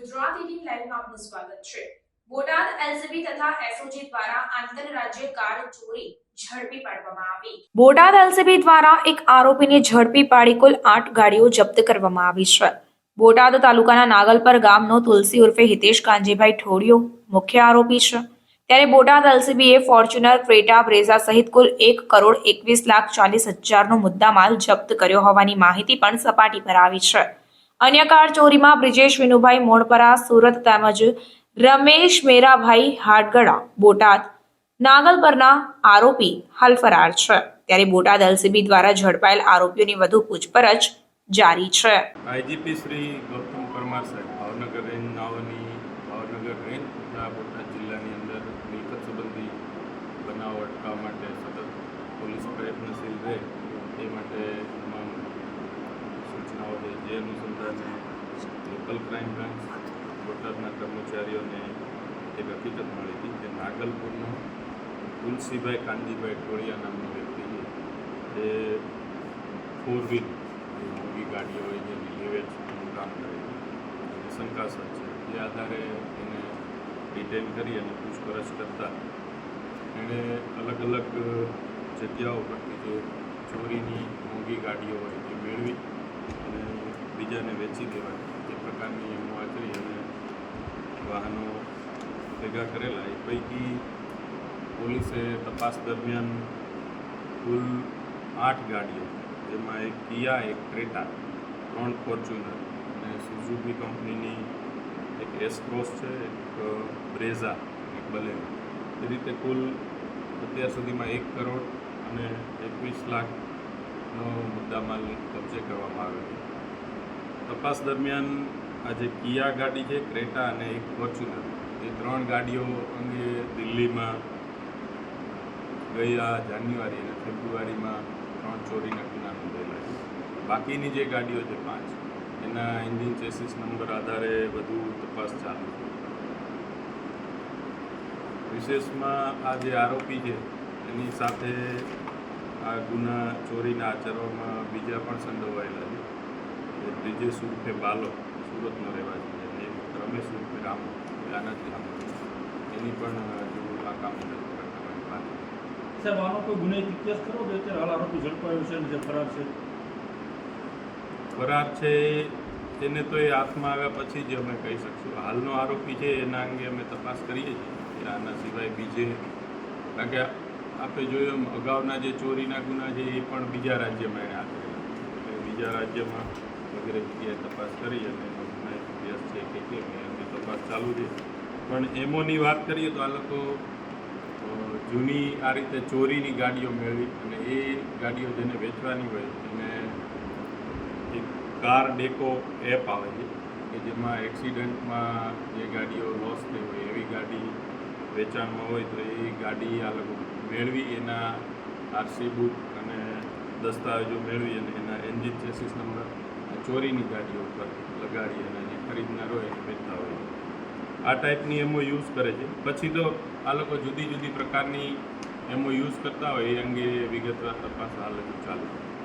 આપનું સ્વાગત છે. બોટાદ, એલસીબી તથા એસઓજી દ્વારા આંતરરાજ્ય કાર ચોરી ઝડપી પાડવામાં આવી. બોટાદ, એલસીબી દ્વારા એક આરોપીને ઝડપી પાડી કુલ આઠ ગાડીઓ જપ્ત કરવામાં આવી છે. બોટાદ તાલુકાના નાગલપર ગામનો તુલસી ઉર્ફે હિતેશ કાંજીભાઈ ઠોડિયો મુખ્ય આરોપી છે. ત્યારે બોટાદ, એલસીબીએ ફોર્ચ્યુનર ક્રેટા બ્રેઝા સહિત કુલ એક કરોડ એકવીસ લાખ ચાલીસ હજારનો મુદ્દામાલ જપ્ત કર્યો હોવાની માહિતી પણ સપાટી પર આવી છે. અન્ય કાર ચોરીમાં બ્રિજેશ વિનુભાઈ મોણપરા, સુરત તેમજ રમેશ મેરાભાઈ હાડગડા, બોટાદ. નાગલપરના આરોપી હાલ ફરાર છે. ત્યારે બોટાદ એલસીબી દ્વારા ઝડપાયેલ આરોપીઓની વધુ પૂછપરછ જારી છે. આઈજીપી શ્રી ગૌતમ પરમાર સાહેબ, ભાવનગર રેન્જ નાઓની ભાવનગર રેન્જ બોટાદ જિલ્લાની અંદર મિલકત સંબંધી અનુસંધાને લોકલ ક્રાઇમ બ્રાન્ચ, બોટાદના કર્મચારીઓને એક હકીકત મળી હતી કે નાગલપુરનો તુલસીભાઈ કાનજીભાઈ ટોળિયા નામનો વ્યક્તિ એ ફોર વ્હીલ જે મોંઘી ગાડીઓ હોય જેની લે કામ કરે છે. શંકાસ્પદ છે. એ આધારે એને ડિટેન કરી અને પૂછપરછ કરતા એણે અલગ અલગ જગ્યાઓ પરથી જે ચોરીની મોંઘી ગાડીઓ હોય એ મેળવી અને બીજાને વેચી દેવાય તે પ્રકારની અમવા કરી અને વાહનો ભેગા કરેલા. એ પૈકી પોલીસે તપાસ દરમિયાન કુલ આઠ ગાડીઓ, જેમાં એક કિયા, એક ક્રેટા, ત્રણ ફોર્ચ્યુનર અને સુઝુકી કંપનીની એક એસ ક્રોસ છે, એક બ્રેઝા, એક બલેનો એ રીતે કુલ અત્યાર સુધીમાં એક કરોડ અને એકવીસ લાખનો મુદ્દામાલ કબજે કરવામાં આવ્યો છે તપાસ દરમિયાન આ જે કિયા ગાડી છે, ક્રેટા અને એક ફોર્ચ્યુનર. એ ત્રણ ગાડીઓ અંગે દિલ્હીમાં ગયા જાન્યુઆરી અને ફેબ્રુઆરીમાં ત્રણ ચોરીના ગુના નોંધાયેલા છે. બાકીની જે ગાડીઓ છે, પાંચ, એના એન્જિન ચેસિસ નંબર આધારે વધુ તપાસ ચાલુ છે. વિશેષમાં આ જે આરોપી છે, એની સાથે આ ગુના ચોરીના આચરવામાં બીજા પણ સંડોવાયેલા છે. એ બ્રિજેશ ઉર્ફે બાલો સુરતનો રહેવાસી છે. એક રમેશ ઉર્ફે રામ આનાથી રામ એની પણ હજુ આ કરવાની સાહેબ આનો કોઈ ગુનાહિત ઇતિહાસ ખરો કે અત્યારે હાલ આરોપી ઝડપાયો છે જે ફરાર છે? ફરાર છે તેને તો એ હાથમાં આવ્યા પછી જ અમે કહી શકશું. હાલનો આરોપી છે એના અંગે અમે તપાસ કરીએ છીએ. કે આના સિવાય બીજે કારણ કે આપણે જોયું એમ અગાઉના જે ચોરીના ગુના છે એ પણ બીજા રાજ્યમાં એને હાથ બીજા રાજ્યમાં વગેરે જગ્યાએ તપાસ કરી અને ઇતિહાસ છે કે કેમ એ તપાસ ચાલુ છે. પણ એમોની વાત કરીએ તો આ લોકો જૂની આ રીતે ચોરીની ગાડીઓ મેળવી અને એ ગાડીઓ જેને વેચવાની હોય એને એક કાર ડેકો એપ આવે છે કે જેમાં એક્સિડન્ટમાં જે ગાડીઓ લોસ થઈ હોય, એવી ગાડી વેચાણમાં હોય તો એ ગાડી આ લોકો મેળવી એના આરસી બુક અને દસ્તાવેજો મેળવી અને એના એન્જિન ચેસિસ નંબર ચોરીની ગાડીઓ ઉપર લગાડી અને જે ખરીદનાર હોય એને વેચતા હોય. આ ટાઈપની એમઓ યુઝ કરે છે. પછી તો આ લોકો જુદી જુદી પ્રકારની એમઓ યુઝ કરતા હોય. એ અંગે વિગતવાર તપાસ હાલ હજુ ચાલુ છે.